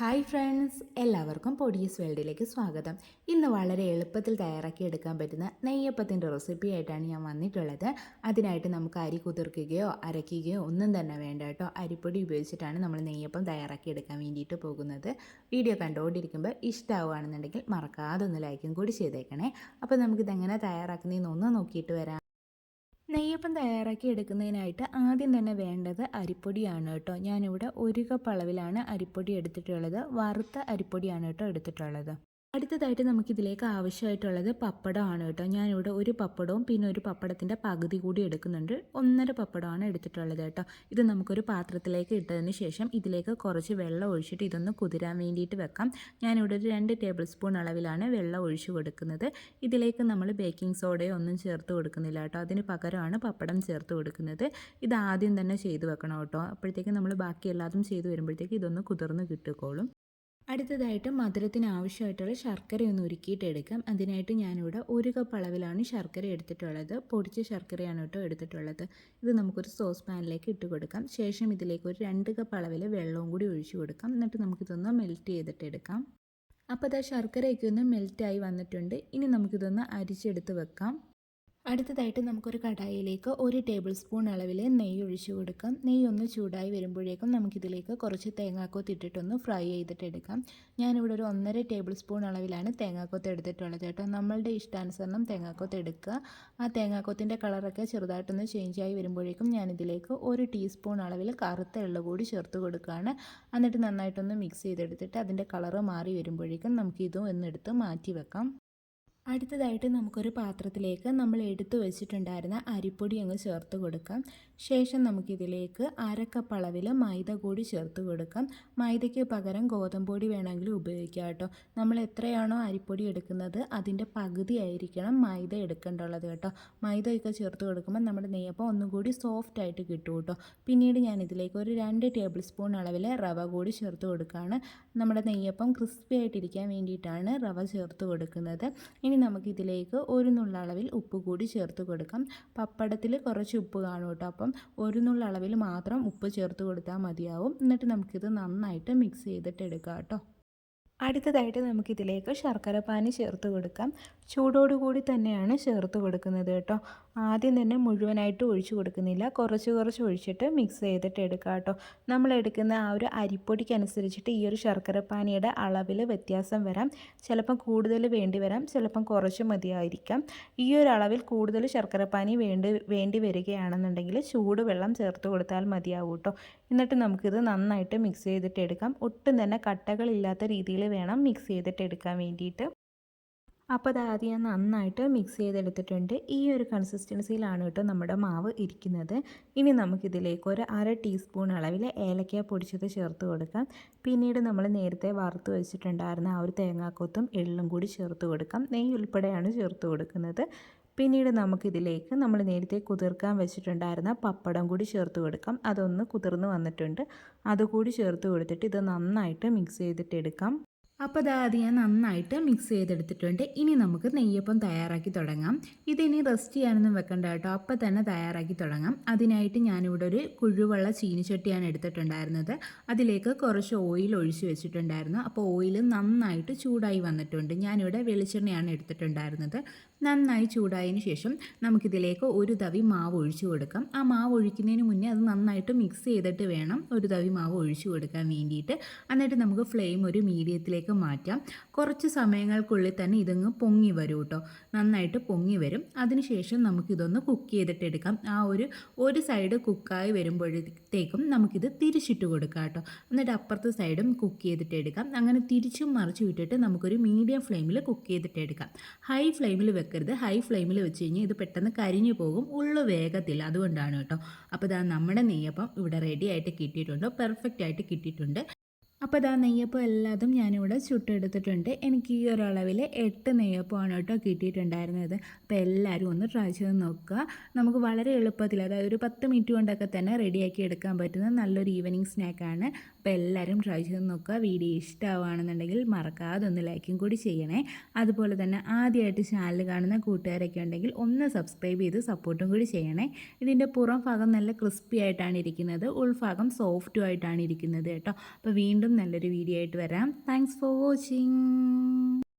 Hi friends എല്ലാവർക്കും പൊടിയസ് വേൾഡിലേക്ക് സ്വാഗതം. ഇന്ന് വളരെ എളുപ്പത്തിൽ തയ്യാറാക്കി എടുക്കാൻ പറ്റുന്ന നെയ്യപ്പത്തിന്റെ റെസിപ്പി ആയിട്ടാണ് ഞാൻ വന്നിട്ടുള്ളത്. അതിനായിട്ട് നമുക്ക് അരി കുതിർക്കുകയോ അരയ്ക്കുകയോ ഒന്നും തന്നെ വേണ്ട കേട്ടോ. അരിപ്പൊടി ഉപയോഗിച്ചിട്ടാണ് നമ്മൾ നെയ്യപ്പം തയ്യാറാക്കി എടുക്കാൻ വേണ്ടിയിട്ട് പോകുന്നത്. വീഡിയോ കണ്ടുകൊണ്ടിരിക്കുമ്പോൾ ഇഷ്ടമാവുകയാണെന്നുണ്ടെങ്കിൽ മറക്കാതെ ഒന്ന് ലൈക്കും കൂടി ചെയ്തേക്കണേ. അപ്പോൾ നമുക്കിതെങ്ങനെ തയ്യാറാക്കുന്നതെന്ന് ഒന്ന് നോക്കിയിട്ട് വരാം. നെയ്യപ്പം തയ്യാറാക്കി എടുക്കുന്നതിനായിട്ട് ആദ്യം തന്നെ വേണ്ടത് അരിപ്പൊടിയാണ് കേട്ടോ. ഞാനിവിടെ ഒരു കപ്പ് അളവിലാണ് അരിപ്പൊടി എടുത്തിട്ടുള്ളത്. വറുത്ത അരിപ്പൊടിയാണ് കേട്ടോ എടുത്തിട്ടുള്ളത്. അടുത്തതായിട്ട് നമുക്കിതിലേക്ക് ആവശ്യമായിട്ടുള്ളത് പപ്പടമാണ് കേട്ടോ. ഞാനിവിടെ ഒരു പപ്പടവും പിന്നെ ഒരു പപ്പടത്തിന്റെ പകുതി കൂടി എടുക്കുന്നുണ്ട്. ഒന്നര പപ്പടമാണ് എടുത്തിട്ടുള്ളത് കേട്ടോ. ഇത് നമുക്കൊരു പാത്രത്തിലേക്ക് ഇട്ടതിന് ശേഷം ഇതിലേക്ക് കുറച്ച് വെള്ളം ഒഴിച്ചിട്ട് ഇതൊന്ന് കുതിരാൻ വേണ്ടിയിട്ട് വെക്കാം. ഞാനിവിടെ ഒരു രണ്ട് ടേബിൾ സ്പൂൺ അളവിലാണ് വെള്ളം ഒഴിച്ചു കൊടുക്കുന്നത്. ഇതിലേക്ക് നമ്മൾ ബേക്കിംഗ് സോഡയോ ഒന്നും ചേർത്ത് കൊടുക്കുന്നില്ല കേട്ടോ. അതിന് പകരമാണ് പപ്പടം ചേർത്ത് കൊടുക്കുന്നത്. ഇത് ആദ്യം തന്നെ ചെയ്ത് വെക്കണം കേട്ടോ. അപ്പോഴത്തേക്ക് നമ്മൾ ബാക്കി എല്ലാതും ചെയ്ത് വരുമ്പോഴത്തേക്ക് ഇതൊന്ന് കുതിർന്ന് കിട്ടിക്കോളും. അടുത്തതായിട്ട് മധുരത്തിന് ആവശ്യമായിട്ടുള്ള ശർക്കര ഒന്ന് ഉരുക്കിയിട്ട് എടുക്കാം. അതിനായിട്ട് ഞാനിവിടെ ഒരു കപ്പ് അളവിലാണ് ശർക്കര എടുത്തിട്ടുള്ളത്. പൊടിച്ച ശർക്കരയാണ് കേട്ടോ എടുത്തിട്ടുള്ളത്. ഇത് നമുക്കൊരു സോസ് പാനിലേക്ക് ഇട്ട് കൊടുക്കാം. ശേഷം ഇതിലേക്ക് ഒരു രണ്ട് കപ്പ് അളവിൽ വെള്ളവും കൂടി ഒഴിച്ചു കൊടുക്കാം. എന്നിട്ട് നമുക്കിതൊന്ന് മെൽറ്റ് ചെയ്തിട്ട് എടുക്കാം. അപ്പോൾ അത് ശർക്കരയൊക്കെ ഒന്ന് മെൽറ്റായി വന്നിട്ടുണ്ട്. ഇനി നമുക്കിതൊന്ന് അരിച്ചെടുത്ത് വെക്കാം. അടുത്തതായിട്ട് നമുക്കൊരു കടായിലേക്ക് ഒരു ടേബിൾ സ്പൂൺ അളവിൽ നെയ്യ് ഒഴിച്ചു കൊടുക്കാം. നെയ്യ് ഒന്ന് ചൂടായി വരുമ്പോഴേക്കും നമുക്കിതിലേക്ക് കുറച്ച് തേങ്ങാക്കൊത്ത് ഇട്ടിട്ടൊന്ന് ഫ്രൈ ചെയ്തിട്ടെടുക്കാം ഞാനിവിടെ ഒരു ഒന്നര ടേബിൾ സ്പൂൺ അളവിലാണ് തേങ്ങാക്കൊത്ത് എടുത്തിട്ടുള്ളത് കേട്ടോ. നമ്മളുടെ ഇഷ്ടാനുസരണം തേങ്ങാക്കൊത്ത് എടുക്കുക. ആ തേങ്ങാക്കൊത്തിന്റെ കളറൊക്കെ ചെറുതായിട്ടൊന്ന് ചേഞ്ച് ആയി വരുമ്പോഴേക്കും ഞാനിതിലേക്ക് ഒരു ടീസ്പൂൺ അളവിൽ കറുത്ത എള്ള കൂടി ചേർത്ത് കൊടുക്കുകയാണ്. എന്നിട്ട് നന്നായിട്ടൊന്ന് മിക്സ് ചെയ്തെടുത്തിട്ട് അതിന്റെ കളറ് മാറി വരുമ്പോഴേക്കും നമുക്കിതും എന്നെടുത്ത് മാറ്റി വെക്കാം അടുത്തതായിട്ട് നമുക്കൊരു പാത്രത്തിലേക്ക് നമ്മൾ എടുത്തു വെച്ചിട്ടുണ്ടായിരുന്ന അരിപ്പൊടി അങ്ങ് ചേർത്ത് കൊടുക്കാം. ശേഷം നമുക്കിതിലേക്ക് അരക്കപ്പ് അളവിൽ മൈദ കൂടി ചേർത്ത് കൊടുക്കാം. മൈദയ്ക്ക് പകരം ഗോതമ്പൊടി വേണമെങ്കിൽ ഉപയോഗിക്കാം കേട്ടോ. നമ്മൾ എത്രയാണോ അരിപ്പൊടി എടുക്കുന്നത് അതിന്റെ പകുതി ആയിരിക്കണം മൈദ എടുക്കേണ്ടുള്ളത് കേട്ടോ. മൈദയൊക്കെ ചേർത്ത് കൊടുക്കുമ്പോൾ നമ്മുടെ നെയ്യപ്പം ഒന്നുകൂടി സോഫ്റ്റ് ആയിട്ട് കിട്ടും കേട്ടോ. പിന്നീട് ഞാൻ ഇതിലേക്ക് ഒരു രണ്ട് ടേബിൾ സ്പൂൺ അളവിൽ റവ കൂടി ചേർത്ത് കൊടുക്കുകയാണ്. നമ്മുടെ നെയ്യപ്പം ക്രിസ്പി ആയിട്ടിരിക്കാൻ വേണ്ടിയിട്ടാണ് റവ ചേർത്ത് കൊടുക്കുന്നത്. ഇനി നമുക്കിതിലേക്ക് ഒരു നുള്ളളവിൽ ഉപ്പ് കൂടി ചേർത്ത് കൊടുക്കാം. പപ്പടത്തിൽ കുറച്ച് ഉപ്പ് കാണും കേട്ടോ. അപ്പം ഒരു നുള്ളളവിൽ മാത്രം ഉപ്പ് ചേർത്ത് കൊടുത്താൽ മതിയാവും. എന്നിട്ട് നമുക്കിത് നന്നായിട്ട് മിക്സ് ചെയ്തിട്ട് എടുക്കാം കേട്ടോ. അടുത്തതായിട്ട് നമുക്കിതിലേക്ക് ശർക്കര പാനി ചേർത്ത് കൊടുക്കാം. ചൂടോടുകൂടി തന്നെയാണ് ചേർത്ത് കൊടുക്കുന്നത് കേട്ടോ. ആദ്യം തന്നെ മുഴുവനായിട്ട് ഒഴിച്ചു കൊടുക്കുന്നില്ല. കുറച്ച് കുറച്ച് ഒഴിച്ചിട്ട് മിക്സ് ചെയ്തിട്ട് എടുക്കുക കേട്ടോ. നമ്മൾ എടുക്കുന്ന ആ ഒരു അരിപ്പൊടിക്കനുസരിച്ചിട്ട് ഈ ഒരു ശർക്കര പാനിയുടെ അളവിൽ വ്യത്യാസം വരാം. ചിലപ്പം കൂടുതൽ വേണ്ടി വരാം ചിലപ്പം കുറച്ച് മതിയായിരിക്കാം. ഈ ഒരു അളവിൽ കൂടുതൽ ശർക്കര പാനി വേണ്ടി വേണ്ടി വരികയാണെന്നുണ്ടെങ്കിൽ ചൂടുവെള്ളം ചേർത്ത് കൊടുത്താൽ മതിയാവും കേട്ടോ. എന്നിട്ട് നമുക്കിത് നന്നായിട്ട് മിക്സ് ചെയ്തിട്ട് എടുക്കാം. ഒട്ടും തന്നെ കട്ടകളില്ലാത്ത രീതിയിൽ വേണം മിക്സ് ചെയ്തിട്ട് എടുക്കാൻ വേണ്ടിയിട്ട്. അപ്പോൾ അതാദ്യം ഞാൻ നന്നായിട്ട് മിക്സ് ചെയ്തെടുത്തിട്ടുണ്ട്. ഈ ഒരു കൺസിസ്റ്റൻസിയിലാണ് കേട്ടോ നമ്മുടെ മാവ് ഇരിക്കുന്നത്. ഇനി നമുക്കിതിലേക്ക് ഒരു അര ടീസ്പൂൺ അളവിൽ ഏലക്ക പൊടിച്ചത് ചേർത്ത് കൊടുക്കാം. പിന്നീട് നമ്മൾ നേരത്തെ വറുത്ത് വെച്ചിട്ടുണ്ടായിരുന്ന ആ ഒരു തേങ്ങാക്കൊത്തും എള്ളും കൂടി ചേർത്ത് കൊടുക്കാം. നെയ്യ് ഉൾപ്പെടെയാണ് ചേർത്ത് കൊടുക്കുന്നത്. പിന്നീട് നമുക്കിതിലേക്ക് നമ്മൾ നേരത്തെ കുതിർക്കാൻ വെച്ചിട്ടുണ്ടായിരുന്ന പപ്പടം കൂടി ചേർത്ത് കൊടുക്കാം. അതൊന്ന് കുതിർന്ന് വന്നിട്ടുണ്ട്. അതുകൂടി ചേർത്ത് കൊടുത്തിട്ട് ഇത് നന്നായിട്ട് മിക്സ് ചെയ്തിട്ട് എടുക്കാം അപ്പോൾ അത് ഞാൻ നന്നായിട്ട് മിക്സ് ചെയ്തെടുത്തിട്ടുണ്ട്. ഇനി നമുക്ക് നെയ്യപ്പം തയ്യാറാക്കി തുടങ്ങാം. ഇതിനി റെസ്റ്റ് ചെയ്യാനൊന്നും വെക്കണ്ട കേട്ടോ. അപ്പോൾ തന്നെ തയ്യാറാക്കി തുടങ്ങാം. അതിനായിട്ട് ഞാനിവിടെ ഒരു കുഴുവെള്ള ചീനിച്ചട്ടിയാണ് എടുത്തിട്ടുണ്ടായിരുന്നത്. അതിലേക്ക് കുറച്ച് ഓയിൽ ഒഴിച്ച് വെച്ചിട്ടുണ്ടായിരുന്നു. അപ്പോൾ ഓയിൽ നന്നായിട്ട് ചൂടായി വന്നിട്ടുണ്ട്. ഞാനിവിടെ വെളിച്ചെണ്ണയാണ് എടുത്തിട്ടുണ്ടായിരുന്നത്. നന്നായി ചൂടായതിന് ശേഷം നമുക്കിതിലേക്ക് ഒരു തവി മാവ് ഒഴിച്ചു കൊടുക്കാം. ആ മാവ് ഒഴിക്കുന്നതിന് മുന്നേ അത് നന്നായിട്ട് മിക്സ് ചെയ്തിട്ട് വേണം ഒരു തവി മാവ് ഒഴിച്ചു കൊടുക്കാൻ വേണ്ടിയിട്ട്. എന്നിട്ട് നമുക്ക് ഫ്ലെയിം ഒരു മീഡിയത്തിലേക്ക് മാറ്റാം. കുറച്ച് സമയങ്ങൾക്കുള്ളിൽ തന്നെ ഇതങ്ങ് പൊങ്ങി വരും കേട്ടോ നന്നായിട്ട് പൊങ്ങി വരും. അതിനുശേഷം നമുക്കിതൊന്ന് കുക്ക് ചെയ്തിട്ടെടുക്കാം ആ ഒരു ഒരു സൈഡ് കുക്കായി വരുമ്പോഴത്തേക്കും നമുക്കിത് തിരിച്ചിട്ട് കൊടുക്കാം കേട്ടോ. എന്നിട്ട് അപ്പുറത്തെ സൈഡും കുക്ക് ചെയ്തിട്ട് എടുക്കാം. അങ്ങനെ തിരിച്ചും മറിച്ചു വിട്ടിട്ട് നമുക്കൊരു മീഡിയം ഫ്ലെയിമിൽ കുക്ക് ചെയ്തിട്ട് എടുക്കാം. ഹൈ ഫ്ലെയിമിൽ വെക്കരുത്. ഹൈ ഫ്ലെയിമിൽ വെച്ച് കഴിഞ്ഞാൽ ഇത് പെട്ടെന്ന് കരിഞ്ഞു പോകും. ഉള്ളു വേഗത്തിൽ അതുകൊണ്ടാണ് കേട്ടോ. അപ്പോൾ ഇതാ നമ്മുടെ നെയ്യപ്പം ഇവിടെ റെഡി ആയിട്ട് കിട്ടിയിട്ടുണ്ട്. പെർഫെക്റ്റ് ആയിട്ട് കിട്ടിയിട്ടുണ്ട്. അപ്പോൾ ഇതാ നെയ്യപ്പം എല്ലാതും ഞാനിവിടെ ചുട്ടെടുത്തിട്ടുണ്ട്. എനിക്ക് ഈ ഒരളവിൽ എട്ട് നെയ്യപ്പമാണ് കേട്ടോ കിട്ടിയിട്ടുണ്ടായിരുന്നത്. അപ്പോൾ എല്ലാവരും ഒന്ന് ട്രൈ ചെയ്ത് നോക്കുക. നമുക്ക് വളരെ എളുപ്പത്തിൽ അതായത് ഒരു പത്ത് മിനിറ്റ് കൊണ്ടൊക്കെ തന്നെ റെഡിയാക്കി എടുക്കാൻ പറ്റുന്ന നല്ലൊരു ഈവനിങ് സ്നാക്കാണ് അപ്പോൾ എല്ലാവരും ട്രൈ ചെയ്ത് നോക്കുക. വീഡിയോ ഇഷ്ടമാവുകയാണെന്നുണ്ടെങ്കിൽ മറക്കാതെ ഒന്ന് ലൈക്കും കൂടി ചെയ്യണേ. അതുപോലെ തന്നെ ആദ്യമായിട്ട് ചാനൽ കാണുന്ന കൂട്ടുകാരൊക്കെ ഉണ്ടെങ്കിൽ ഒന്ന് സബ്സ്ക്രൈബ് ചെയ്ത് സപ്പോർട്ടും കൂടി ചെയ്യണേ. ഇതിന്റെ പുറം ഭാഗം നല്ല ക്രിസ്പി ആയിട്ടാണ് ഇരിക്കുന്നത്. ഉൾഭാഗം സോഫ്റ്റും ആയിട്ടാണ് ഇരിക്കുന്നത് കേട്ടോ. അപ്പോൾ വീണ്ടും നല്ലൊരു വീഡിയോ ആയിട്ട് വരാം. Thanks for watching